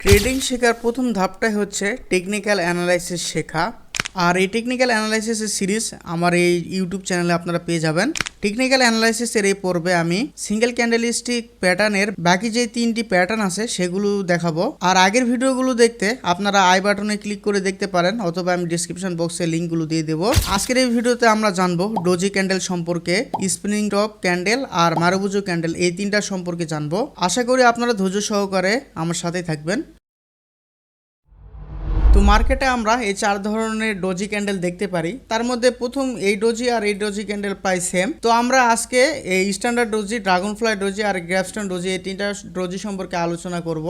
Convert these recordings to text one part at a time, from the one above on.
Trading শেখার প্রথম ধাপটাই হচ্ছে টেকনিক্যাল অ্যানালাইসিস শেখা। আর এই টেকনিক্যাল অ্যানালাইসিসের সিরিজ আমার এই ইউটিউব চ্যানেলে আপনারা পেয়ে যাবেন। টেকনিক্যাল অ্যানালাইসিসের এই পর্বে আমি সিঙ্গেল ক্যান্ডেলিস্টিক প্যাটার্নের বাকি যে তিনটি প্যাটার্ন আছে সেগুলো দেখাবো। আর আগের ভিডিওগুলো দেখতে আপনারা আই বাটনে ক্লিক করে দেখতে পারেন অথবা আমি ডিসক্রিপশন বক্সে লিঙ্কগুলো দিয়ে দেবো। আজকের এই ভিডিওতে আমরা জানব ডোজি ক্যান্ডেল সম্পর্কে স্পিনিং টপ ক্যান্ডেল আর মারুবুজো ক্যান্ডেল এই তিনটা সম্পর্কে জানব। আশা করি আপনারা ধৈর্য সহকারে আমার সাথেই থাকবেন। তো মার্কেটে আমরা এই চার ধরনের ডোজি ক্যান্ডেল দেখতে পারি। তার মধ্যে প্রথম এই ডোজি আর এই ডোজি ক্যান্ডেল প্রায় সেম তো আমরা আজকে এই standard doji dragonfly doji আর গ্র্যাপস্টন ডোজি এই তিনটা ডোজি সম্পর্কে আলোচনা করব।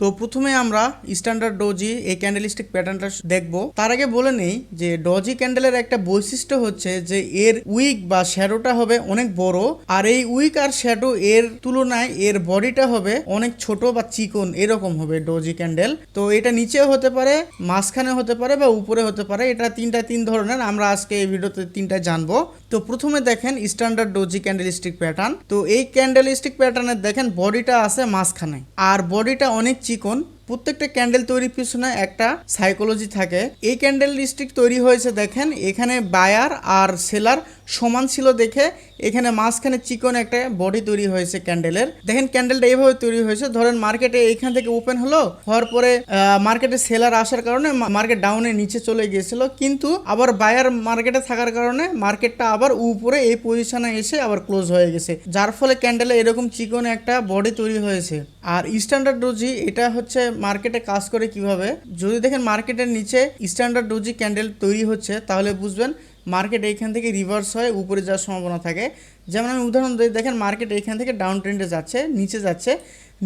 তো প্রথমে আমরা স্ট্যান্ডার্ড ডোজি এই ক্যান্ডেলিস্টিক প্যাটার্নটা দেখব। তার আগে বলে নেই যে ডোজি ক্যান্ডেলের একটা বৈশিষ্ট্য হচ্ছে যে এর উইক বা শ্যাডোটা হবে অনেক বড়, আর এই উইক আর শ্যাডো এর তুলনায় এর বডিটা হবে অনেক ছোট বা চিকন, এরকম হবে ডোজি ক্যান্ডেল তো এটা নিচেও হতে পারে মাঝখানে হতে পারে বা উপরে হতে পারে, এটা তিনটা তিন ধরনের, আমরা আজকে এই ভিডিওতে তিনটা জানব। তো প্রথমে দেখেন স্ট্যান্ডার্ড ডোজি ক্যান্ডেলিস্টিক প্যাটার্ন তো এই ক্যান্ডেলিস্টিক প্যাটার্নের দেখেন বডিটা আছে মাঝখানে, আর বডিটা অনেক চিকন, প্রত্যেকটা ক্যান্ডেল তৈরির পিছনে একটা সাইকোলজি থাকে। এই ক্যান্ডেল স্টিক তৈরি হয়েছে, দেখেন, এখানে বায়ার আর সেলার সমান ছিল দেখে এখানে মাঝখানে চিকন একটা বডি তৈরি হয়েছে ক্যান্ডেলের দেখেন ক্যান্ডেলটা এইভাবে তৈরি হয়েছে। ধরেন মার্কেটে এইখান থেকে ওপেন হলো, হওয়ার পরে মার্কেটে সেলার আসার কারণে মার্কেট ডাউনে নিচে চলে গিয়েছিল। কিন্তু আবার বায়ার মার্কেটে থাকার কারণে মার্কেটটা আবার উপরে এই পজিশনে এসে আবার ক্লোজ হয়ে গেছে। যার ফলে ক্যান্ডেলে এরকম চিকন একটা বডি তৈরি হয়েছে। আর স্ট্যান্ডার্ড ডোজি এটা হচ্ছে মার্কেটে কাজ করে কীভাবে? যদি দেখেন মার্কেটের নিচে স্ট্যান্ডার্ড ডোজি ক্যান্ডেল তৈরি হচ্ছে, তাহলে বুঝবেন মার্কেট এইখান থেকে রিভার্স হয়ে উপরে যাওয়ার সম্ভাবনা থাকে। যেমন আমি উদাহরণ দিই, দেখেন মার্কেট এইখান থেকে ডাউন ট্রেন্ডে যাচ্ছে, নিচে যাচ্ছে।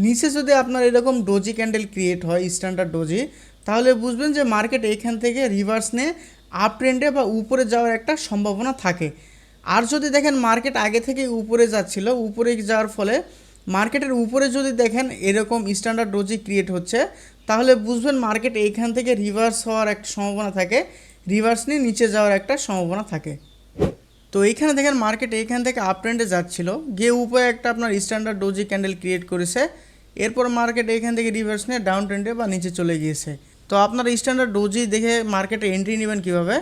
নিচে যদি আপনার এরকম ডোজি ক্যান্ডেল ক্রিয়েট হয় স্ট্যান্ডার্ড ডোজি তাহলে বুঝবেন যে মার্কেট এইখান থেকে রিভার্স নিয়ে আপ ট্রেন্ডে বা উপরে যাওয়ার একটা সম্ভাবনা থাকে। আর যদি দেখেন মার্কেট আগে থেকে উপরে যাচ্ছিল, উপরে যাওয়ার ফলে মার্কেটের উপরে যদি দেখেন এরকম স্ট্যান্ডার্ড ডোজি ক্রিয়েট হচ্ছে, তাহলে বুঝবেন মার্কেট এইখান থেকে রিভার্স হওয়ার একটা সম্ভাবনা থাকে। রিভার্স নিয়ে নিচে যাওয়ার একটা সম্ভাবনা থাকে। তো এইখানে দেখেন মার্কেট এইখান থেকে আপ ট্রেন্ডে যাচ্ছিল। গিয়ে উপরে একটা আপনার স্ট্যান্ডার্ড ডোজি ক্যান্ডেল ক্রিয়েট করেছে। এরপর মার্কেট এইখান থেকে রিভার্স নিয়ে ডাউন ট্রেন্ডে বা নিচে চলে গিয়েছে। তো আপনার স্ট্যান্ডার্ড ডোজি দেখে মার্কেটে এন্ট্রি নেবেন কীভাবে?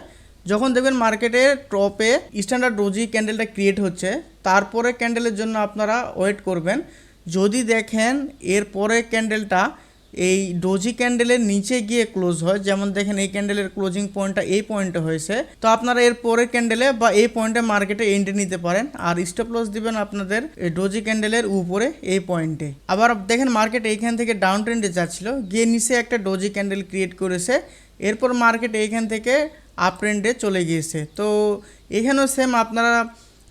যখন দেখবেন মার্কেটে টপে স্ট্যান্ডার্ড ডোজি ক্যান্ডেলটা ক্রিয়েট হচ্ছে, তারপরে ক্যান্ডেলের জন্য আপনারা ওয়েট করবেন। যদি দেখেন এর পরে ক্যান্ডেলটা এই ডোজি ক্যান্ডেলের নিচে গিয়ে ক্লোজ হয়। যেমন দেখেন, এই ক্যান্ডেলের ক্লোজিং পয়েন্টটা এই পয়েন্টে হয়েছে। তো আপনারা এর পরের ক্যান্ডেলে বা এই পয়েন্টে মার্কেটে এন্ট্রি নিতে পারেন। আর স্টপ লস দিবেন আপনাদের ডোজি ক্যান্ডেলের উপরে, এই পয়েন্টে আবার দেখেন মার্কেট এইখান থেকে ডাউন ট্রেন্ডে যাচ্ছিল। গিয়ে নিচে একটা ডোজি ক্যান্ডেল ক্রিয়েট করেছে। এরপর মার্কেট এইখান থেকে আপ ট্রেন্ডে চলে গিয়েছে। তো এখানেও সেম আপনারা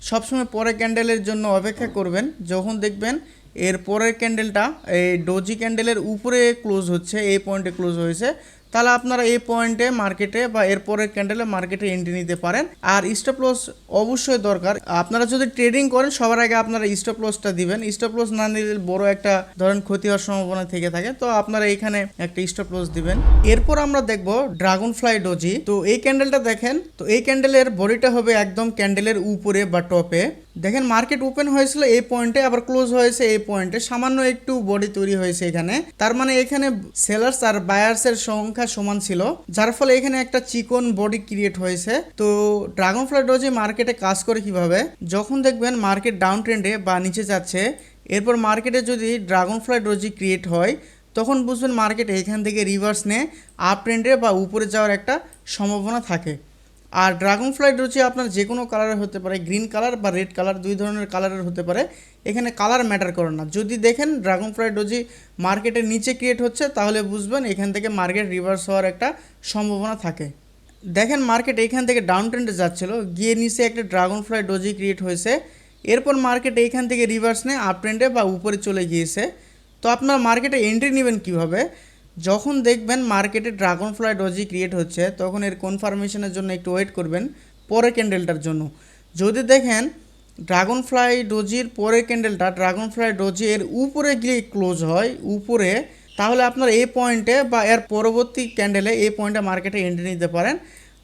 সবসময় পরে ক্যান্ডেলের জন্য অপেক্ষা করবেন। যখন দেখবেন এর পরের ক্যান্ডেলটা এই ডোজি ক্যান্ডেলের উপরে ক্লোজ হচ্ছে এই পয়েন্টে ক্লোজ হয়েছে। তাহলে আপনারা এই পয়েন্টে মার্কেটে বা এর পরের ক্যান্ডেলে মার্কেটে এন্ট্রি নিতে পারেন। আর স্টপ লস অবশ্যই দরকার। আপনারা যদি ট্রেডিং করেন, সবার আগে আপনারা স্টপ লসটা দিবেন। স্টপ লস না নিলে বড় একটা ধরেন ক্ষতি হওয়ার সম্ভাবনা থেকে থাকে। তো আপনারা এখানে একটা স্টপ লস দিবেন। এরপর আমরা দেখব ড্রাগন ফ্লাই ডোজি তো এই ক্যান্ডেলটা দেখেন। তো এই ক্যান্ডেলের বডিটা হবে একদম ক্যান্ডেলের উপরে বা টপে দেখেন মার্কেট ওপেন হয়েছিল এই পয়েন্টে আবার ক্লোজ হয়েছে এই পয়েন্টে সামান্য একটু বডি তৈরি হয়েছে এখানে। তার মানে এখানে সেলার্স আর বায়ার্স এর সংখ্যা সমান ছিল, যার ফলে এখানে একটা চিকন বডি ক্রিয়েট হয়েছে। তো ড্রাগন ফ্লাই ডোজি মার্কেটে কাজ করে কীভাবে? যখন দেখবেন মার্কেট ডাউন ট্রেন্ডে বা নিচে যাচ্ছে, এরপর মার্কেটে যদি ড্রাগন ফ্লাই ডোজি ক্রিয়েট হয়, তখন বুঝবেন মার্কেট এখান থেকে রিভার্স নিয়ে আপ ট্রেন্ডে বা উপরে যাওয়ার একটা সম্ভাবনা থাকে। আর ড্রাগন ফ্লাই রয়েছে আপনার যে কোনো কালারের হতে পারে, গ্রিন কালার বা রেড কালার, দুই ধরনের কালারের হতে পারে। এখানে কালার ম্যাটার করে না। যদি দেখেন ড্রাগন ফ্লাই ডোজি মার্কেটের নিচে ক্রিয়েট হচ্ছে, তাহলে বুঝবেন এখান থেকে মার্কেট রিভার্স হওয়ার একটা সম্ভাবনা থাকে। দেখেন মার্কেট এইখান থেকে ডাউন ট্রেন্ডে যাচ্ছিল, গিয়ে নিচে একটা ড্রাগন ফ্লাই ডোজি ক্রিয়েট হয়েছে। এরপর মার্কেট এইখান থেকে রিভার্স নেয় আপ ট্রেন্ডে বা উপরে চলে গিয়েছে। তো আপনার মার্কেটে এন্ট্রি নেবেন কীভাবে? যখন দেখবেন মার্কেটে ড্রাগন ফ্লাই ডোজি ক্রিয়েট হচ্ছে, তখন এর কনফার্মেশনের জন্য একটু ওয়েট করবেন পরের ক্যান্ডেলটার জন্য। যদি দেখেন ড্রাগন ফ্লাই ডোজির পরের ক্যান্ডেলটা ড্রাগন ফ্লাই ডোজি এর উপরে গিয়ে ক্লোজ হয়, উপরে, তাহলে আপনার এই পয়েন্টে বা এর পরবর্তী ক্যান্ডেলে এই পয়েন্টে মার্কেটে এন্ট্রি নিতে পারেন।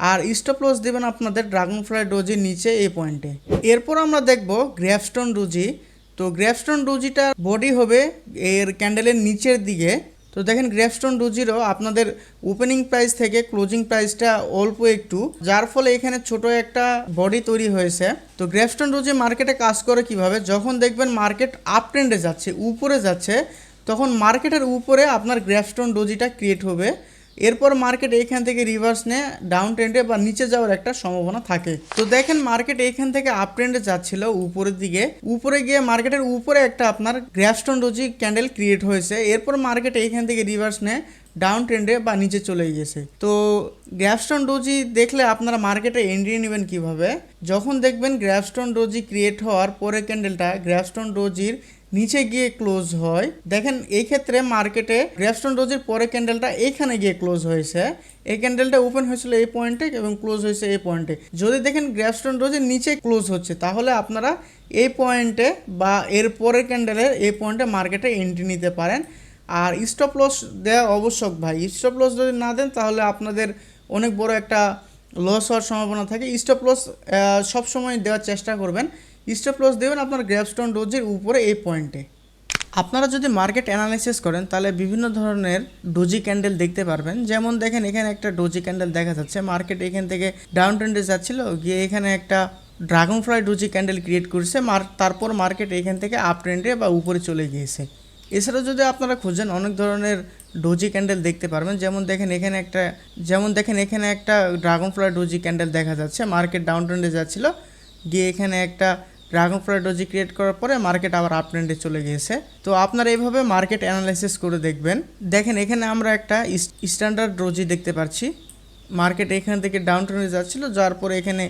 আর স্টপ লস দেবেন আপনাদের ড্রাগন ফ্লাই ডোজির নিচে এই পয়েন্টে। এরপর আমরা দেখব গ্র্যাফস্টোন ডোজি। তো গ্র্যাফস্টোন ডোজিটার বডি হবে এর ক্যান্ডেলের নিচের দিকে। তো দেখেন গ্রেফস্টোন ডোজিরও আপনাদের ওপেনিং প্রাইস থেকে ক্লোজিং প্রাইসটা অল্প একটু, যার ফলে এখানে ছোট একটা বডি তৈরি হয়েছে। তো গ্রেফস্টোন ডোজি মার্কেটে কাজ করে কীভাবে? যখন দেখবেন মার্কেট আপ ট্রেন্ডে যাচ্ছে, উপরে যাচ্ছে, তখন মার্কেটের উপরে আপনার গ্রেফস্টোন ডোজিটা ক্রিয়েট হবে। এরপর মার্কেট এইখান থেকে রিভার্স নিয়ে ডাউন ট্রেন্ডে বা নিচে যাওয়ার একটা সম্ভাবনা থাকে। তো দেখেন মার্কেট এইখান থেকে আপ ট্রেন্ডে যাচ্ছিল উপরের দিকে। উপরে গিয়ে মার্কেটের উপরে একটা আপনার গ্র্যাফস্টোন ডোজি ক্যান্ডেল ক্রিয়েট হয়েছে। এরপর মার্কেট এইখান থেকে রিভার্স নিয়ে ডাউন ট্রেন্ডে বা নিচে চলে গিয়েছে। তো গ্র্যাফস্টোন ডোজি দেখলে আপনারা মার্কেটে এন্ট্রি নেবেন কীভাবে? যখন দেখবেন গ্র্যাফস্টোন ডোজি ক্রিয়েট হওয়ার পরে ক্যান্ডেলটা গ্র্যাফস্টোন ডোজির নিচে গিয়ে ক্লোজ হয়। দেখেন এই ক্ষেত্রে মার্কেটে গ্র্যাফস্টোন ডোজের পরে ক্যান্ডেলটা এখানে গিয়ে ক্লোজ হয়েছে। এই ক্যান্ডেলটা ওপেন হয়েছিল এই পয়েন্টে এবং ক্লোজ হয়েছে এই পয়েন্টে যদি দেখেন গ্র্যাফস্টোন ডোজের নিচে ক্লোজ হচ্ছে, তাহলে আপনারা এই পয়েন্টে বা এর পরের ক্যান্ডেলের এই পয়েন্টে মার্কেটে এন্ট্রি নিতে পারেন। আর স্টপ লস দেওয়া আবশ্যক ভাই স্টপ লস যদি না দেন, তাহলে আপনাদের অনেক বড় একটা লস হওয়ার সম্ভাবনা থাকে। স্টপ লস সবসময় দেওয়ার চেষ্টা করবেন। স্টপ লস দেবেন আপনার গ্র্যাপস্টোন ডোজের উপরে এই পয়েন্টে। আপনারা যদি মার্কেট অ্যানালাইসিস করেন, তাহলে বিভিন্ন ধরনের ডোজি ক্যান্ডেল দেখতে পারবেন। যেমন দেখেন, এখানে একটা ডোজি ক্যান্ডেল দেখা যাচ্ছে। মার্কেট এখান থেকে ডাউন ট্রেন্ডে যাচ্ছিল, গিয়ে এখানে একটা dragonfly doji candle create করছে। মার, তারপর মার্কেট এখান থেকে আপ ট্রেন্ডে বা উপরে চলে গিয়েছে। এছাড়াও যদি আপনারা খুঁজেন, অনেক ধরনের ডোজি ক্যান্ডেল দেখতে পারবেন। যেমন দেখেন, এখানে একটা, যেমন দেখেন, এখানে একটা ড্রাগন ফ্লাই ডোজি ক্যান্ডেল দেখা যাচ্ছে। মার্কেট ডাউন ট্রেন্ডে যাচ্ছিল, গিয়ে এখানে একটা ড্রাগন ফ্লাই ডোজি ক্রিয়েট করার পরে মার্কেট আবার আপ ট্রেন্ডে চলে গিয়েছে। তো আপনারা এইভাবে মার্কেট অ্যানালাইসিস করে দেখবেন। দেখেন, এখানে আমরা একটা স্ট্যান্ডার্ড ডোজি দেখতে পাচ্ছি। মার্কেট এখান থেকে ডাউন ট্রেন্ডে যাচ্ছিল যার পরে এখানে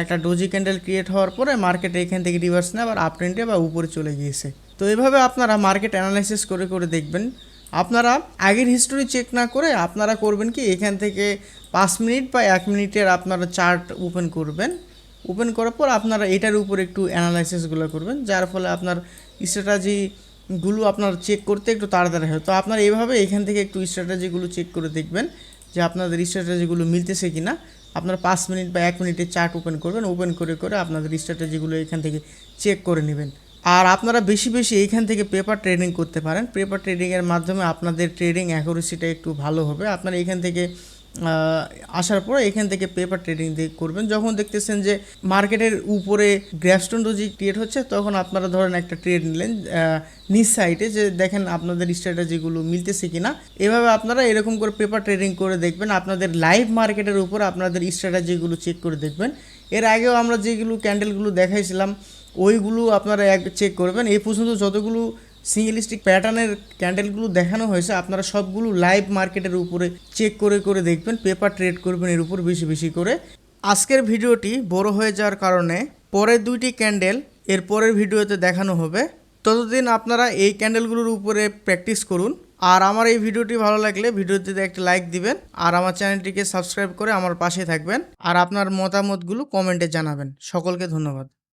একটা ডোজি ক্যান্ডেল ক্রিয়েট হওয়ার পরে মার্কেট এখান থেকে রিভার্স নেয় আবার আপ ট্রেন্ডে বা উপরে চলে গিয়েছে। তো এভাবে আপনারা মার্কেট অ্যানালাইসিস করে করে দেখবেন। আপনারা আগের হিস্টোরি চেক না করে আপনারা করবেন কি, এখান থেকে পাঁচ মিনিট বা এক মিনিটের আপনারা চার্ট ওপেন করবেন। ওপেন করার পর আপনারা এটার উপর একটু অ্যানালাইসিসগুলো করবেন, যার ফলে আপনার স্ট্র্যাটাজিগুলো আপনার চেক করতে একটু তাড়াতাড়ি হয়। তো আপনারা এইভাবে এখান থেকে একটু স্ট্র্যাটাজিগুলো চেক করে দেখবেন যে আপনাদের স্ট্র্যাটাজিগুলো মিলতেছে কি না আপনার পাঁচ মিনিট বা এক মিনিটের চার্ট ওপেন করবেন ওপেন করে করে আপনাদের স্ট্র্যাটেজিগুলো এখান থেকে চেক করে নেবেন। আর আপনারা বেশি বেশি এইখান থেকে পেপার ট্রেডিং করতে পারেন। পেপার ট্রেডিংয়ের মাধ্যমে আপনাদের ট্রেডিং অ্যাকুরেসিটা একটু ভালো হবে। আপনারা এখান থেকে আসার পরে এখান থেকে পেপার ট্রেডিং দিয়ে করবেন। যখন দেখতেছেন যে মার্কেটের উপরে গ্র্যাপস্টোন ডোজি ক্রিয়েট হচ্ছে, তখন আপনারা ধরেন একটা ট্রেড নিলেন নিচ সাইডে যে দেখেন আপনাদের স্ট্র্যাটেজিগুলো মিলতেছে কি না এভাবে আপনারা এরকম করে পেপার ট্রেডিং করে দেখবেন, আপনাদের লাইভ মার্কেটের উপর আপনাদের স্ট্র্যাটেজিগুলো চেক করে দেখবেন। এর আগেও আমরা যেগুলো ক্যান্ডেলগুলো দেখাইছিলাম, ওইগুলো আপনারা এক চেক করবেন। এই পর্যন্ত যতগুলো সিঙ্গেলিস্টিক প্যাটার্নের ক্যান্ডেলগুলো দেখানো হয়েছে। আপনারা সবগুলো লাইভ মার্কেটের উপরে চেক করে করে দেখবেন, পেপার ট্রেড করবেন এর উপর বেশি বেশি করে। আজকের ভিডিওটি বড় হয়ে যাওয়ার কারণে পরের দুইটি ক্যান্ডেল এর পরের ভিডিওতে দেখানো হবে। ততদিন আপনারা এই ক্যান্ডেলগুলোর উপরে প্র্যাকটিস করুন। আর আমার এই ভিডিওটি ভালো লাগলে ভিডিওটিতে একটা লাইক দিবেন। আর আমার চ্যানেলটিকে সাবস্ক্রাইব করে আমার পাশে থাকবেন। আর আপনার মতামতগুলো কমেন্টে জানাবেন। সকলকে ধন্যবাদ।